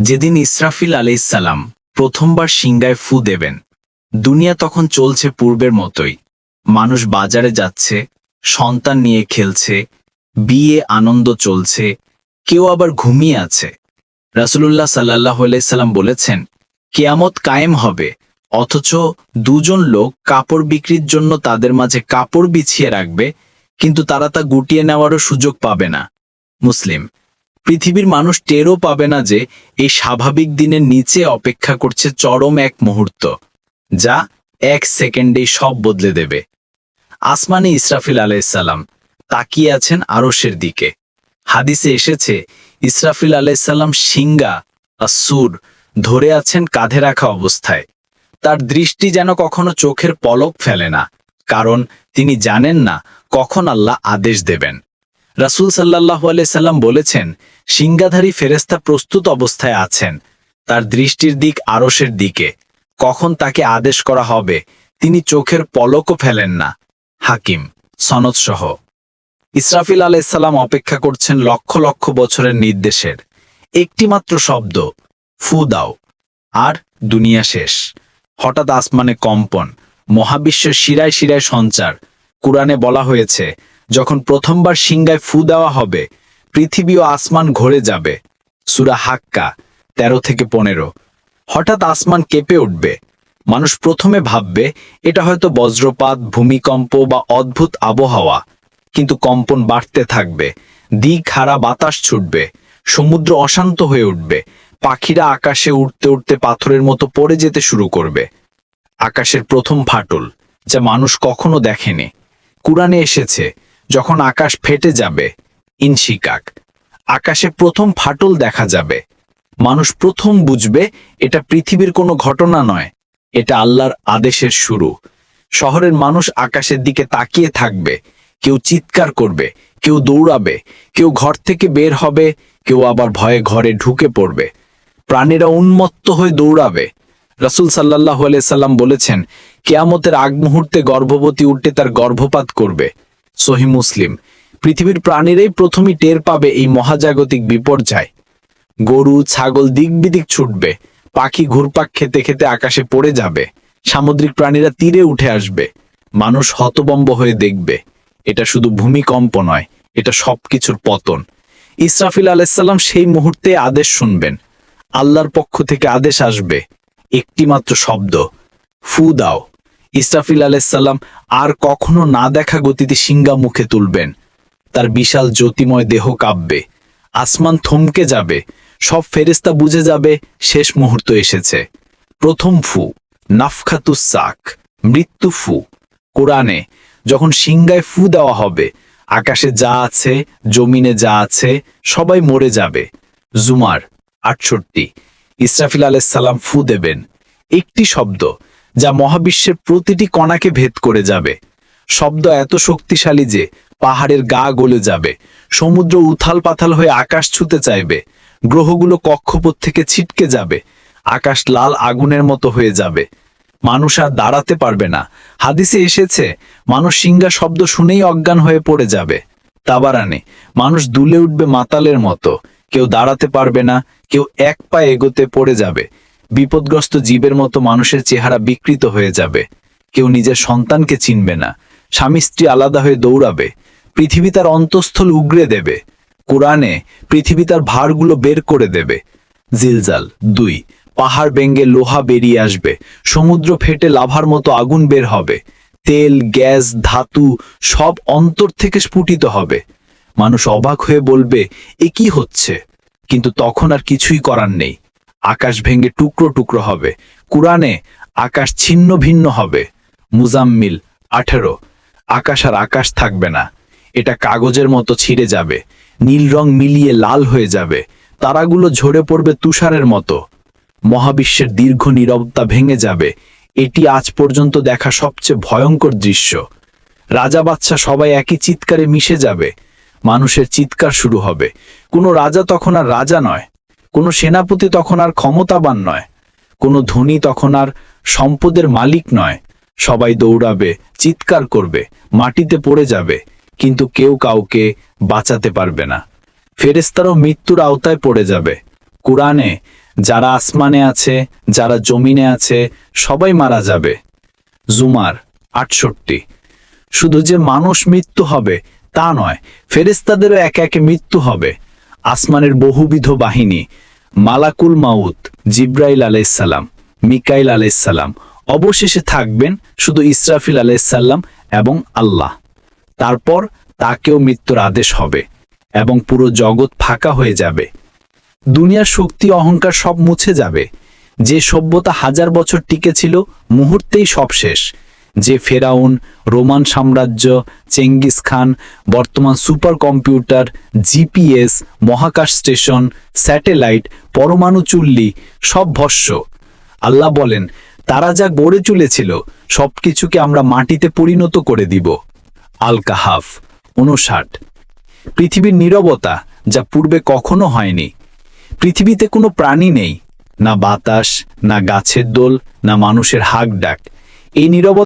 যেদিন ইসরাফিল আলাইসাল্লাম প্রথমবার সিংগায় ফু দেবেন, দুনিয়া তখন চলছে পূর্বের মতোই। মানুষ বাজারে যাচ্ছে, সন্তান নিয়ে খেলছে, বিয়ে, আনন্দ চলছে, কেউ আবার ঘুমিয়ে আছে। রাসুলুল্লাহ সাল্লাহ সাল্লাম বলেছেন, কেয়ামত কায়েম হবে, অথচ দুজন লোক কাপড় বিক্রির জন্য তাদের মাঝে কাপড় বিছিয়ে রাখবে, কিন্তু তারা তা গুটিয়ে নেওয়ারও সুযোগ পাবে না। মুসলিম পৃথিবীর মানুষ টেরও পাবে না যে এই স্বাভাবিক দিনের নিচে অপেক্ষা করছে চরম এক মুহূর্ত, যা এক সেকেন্ডেই সব বদলে দেবে। আসমানে ইসরাফিল আলাইসাল্লাম তাকিয়ে আছেন আরশের দিকে। হাদিসে এসেছে, ইসরাফিল আলাইসাল্লাম সিঙ্গা সুর ধরে আছেন কাঁধে রাখা অবস্থায়। তার দৃষ্টি যেন কখনো চোখের পলক ফেলে না, কারণ তিনি জানেন না কখন আল্লাহ আদেশ দেবেন। রাসুল সাল্লাহ সাল্লাম বলেছেন সিংগাধারী ফেরেস্তা প্রস্তুত অবস্থায় আছেন। তার দৃষ্টির দিক আরসের দিকে। কখন তাকে আদেশ করা হবে? তিনি চোখের পলকও ফেলেন না। হাকিম সনদ সহ ইসরাফিল আলাইসাল্লাম অপেক্ষা করছেন লক্ষ লক্ষ বছরের নির্দেশের। একটিমাত্র শব্দ, ফু দাও। আর দুনিয়া শেষ। হঠাৎ আসমানে কম্পন, মহাবিশ্বের শিরায় শিরায় সঞ্চার। কুরআনে বলা হয়েছে যখন প্রথমবার সিংগায় ফু দেওয়া হবে, পৃথিবী ও আসমান ঘরে যাবে। সুরা হাক্কা, তেরো থেকে পনেরো। হঠাৎ আসমান কেঁপে উঠবে। মানুষ প্রথমে ভাববে, এটা হয়তো বজ্রপাত, ভূমিকম্প বা অদ্ভুত আবহাওয়া। কিন্তু কম্পন বাড়তে থাকবে। দিক হারা বাতাস ছুটবে। সমুদ্র অশান্ত হয়ে উঠবে। পাখিরা আকাশে উঠতে উঠতে পাথরের মতো পড়ে যেতে শুরু করবে। আকাশের প্রথম ফাটল, যা মানুষ কখনো দেখেনি। কুরআনে এসেছে যখন আকাশ ফেটে যাবে, ইনশিকাক। আকাশে প্রথম ফাটল দেখা যাবে। মানুষ প্রথম বুঝবে, এটা পৃথিবীর কোনো ঘটনা নয়, এটা আল্লাহর আদেশের শুরু। শহরের মানুষ আকাশের দিকে তাকিয়ে থাকবে, কেউ চিৎকার করবে, কেউ দৌড়াবে, কেউ ঘর থেকে বের হবে, কেউ আবার ভয়ে ঘরে ঢুকে পড়বে। প্রাণীরা উন্মত্ত হয়ে দৌড়াবে। রাসুল সাল্লাহ সাল্লাম বলেছেন, কেয়ামতের আগ মুহূর্তে গর্ভবতী উঠে তার গর্ভপাত করবে। সহি মুসলিম। পৃথিবীর প্রাণীরাই প্রথমই টের পাবে এই মহাজাগতিক বিপর্যয়। গরু, ছাগল দিক বিদিক ছুটবে, পাখি ঘুরপাক খেতে খেতে আকাশে পড়ে যাবে, সামুদ্রিক প্রাণীরা তীরে উঠে আসবে, মানুষ হতবম্ব হয়ে দেখবে। এটা শুধু ভূমিকম্প নয়, এটা সবকিছুর পতন। ইসরাফিল আলাইসাল্লাম সেই মুহূর্তে আদেশ শুনবেন। আল্লাহর পক্ষ থেকে আদেশ আসবে, একটিমাত্র শব্দ, ফু দাও। ইসরাফিল আলাইসাল্লাম আর কখনো না দেখা গতিতে সিঙ্গা মুখে তুলবেন। তার বিশাল জ্যোতিময় দেহ কাঁপবে, আসমান থমকে যাবে, সব ফেরেস্তা বুঝে যাবে শেষ মুহূর্ত এসেছে। প্রথম ফু নাফখাতুসাক মৃত্যু ফু। কোরআনে যখন সিংগায় ফু দেওয়া হবে, আকাশে যা আছে, জমিনে যা আছে, সবাই মরে যাবে। জুমার আটষট্টি, ইসরাফিল আলাইসাল্লাম ফু দেবেন। একটি শব্দ যা মহাবিশ্বের প্রতিটি কণাকে ভেদ করে যাবে। শব্দ এত শক্তিশালী যে পাহাড়ের গা গলে যাবে। সমুদ্র উথাল পাথাল হয়ে আকাশ ছুতে চাইবে। গ্রহগুলো কক্ষপথ থেকে ছিটকে যাবে। আকাশ লাল আগুনের মতো হয়ে যাবে। মানুষ আর দাঁড়াতে পারবে না। হাদিসে এসেছে, মানুষ সিঙ্গা শব্দ শুনেই অজ্ঞান হয়ে পড়ে যাবে। তাবারানে, মানুষ দুলে উঠবে মাতালের মতো। কেউ দাঁড়াতে পারবে না, কেউ এক পা এগোতে পড়ে যাবে। বিপদগ্রস্ত জীবের মতো মানুষের চেহারা বিকৃত হয়ে যাবে। কেউ নিজের সন্তানকে চিনবে না। স্বামী স্ত্রী আলাদা হয়ে দৌড়াবে। পৃথিবী তার অন্তঃস্থল উগড়ে দেবে। কোরআনে পৃথিবী তার ভারগুলো বের করে দেবে। জিলজাল দুই, পাহাড় বেঙ্গে লোহা বেরিয়ে আসবে। সমুদ্র ফেটে লাভার মতো আগুন বের হবে। তেল, গ্যাস, ধাতু সব অন্তর থেকে স্ফুটিত হবে। মানুষ অবাক হয়ে বলবে, এ কি হচ্ছে? কিন্তু তখন আর কিছুই করার নেই। আকাশ ভেঙে টুকরো টুকরো হবে। কুরআনে আকাশ ছিন্ন ভিন্ন হবে। মুজাম্মিল আঠেরো, আকাশ আর আকাশ থাকবে না। এটা কাগজের মতো ছিঁড়ে যাবে। নীল রং মিলিয়ে লাল হয়ে যাবে। তারাগুলো ঝরে পড়বে তুষারের মতো। মহাবিশ্বের দীর্ঘ নীরবতা ভেঙে যাবে। এটি আজ পর্যন্ত দেখা সবচেয়ে ভয়ঙ্কর দৃশ্য। রাজা বাচ্চা সবাই একই চিৎকারে মিশে যাবে। মানুষের চিৎকার শুরু হবে। কোনো রাজা তখন আর রাজা নয়। কোনো সেনাপতি তখন আর ক্ষমতাবান নয়, কোনো ধনী তখন আর সম্পদের মালিক নয়। সবাই দৌড়াবে, চিৎকার করবে, মাটিতে পড়ে যাবে, কিন্তু কেউ কাউকে বাঁচাতে পারবে না। ফেরেস্তারও মৃত্যুর আওতায় পড়ে যাবে। কুরআনে যারা আসমানে আছে, যারা জমিনে আছে, সবাই মারা যাবে। জুমার আটষট্টি। শুধু যে মানুষ মৃত্যু হবে, তা নয় ফেরেস্তাদেরও একে একে মৃত্যু হবে। আসমানের বহুবিধ বাহিনী, মালাকুল মাউত, জিব্রাইল আলাইসাল্লাম মিকাইল আলাইসাল্লাম অবশেষে থাকবেন শুধু ইসরাফিল আলাইসাল্লাম এবং আল্লাহ। তারপর তাকেও মৃত্যুর আদেশ হবে এবং পুরো জগৎ ফাঁকা হয়ে যাবে। দুনিয়ার শক্তি অহংকার সব মুছে যাবে। যে সভ্যতা হাজার বছর টিকে ছিল, মুহূর্তেই সব শেষ। যে ফেরাউন, রোমান সাম্রাজ্য, চেঙ্গিস খান, বর্তমান সুপার কম্পিউটার জিপিএস, মহাকাশ স্টেশন, স্যাটেলাইট, পরমাণু চুল্লি, সব ভস্য। আল্লাহ বলেন, তারা যা গড়ে চলেছিল সবকিছুকে আমরা মাটিতে পরিণত করে দিব। আল কাহাফ উনষাট পৃথিবীর নীরবতা, যা পূর্বে কখনো হয়নি। পৃথিবীতে কোনো প্রাণী নেই, না বাতাস, না গাছের দোল, না মানুষের হাক ডাক। এই নীরবতা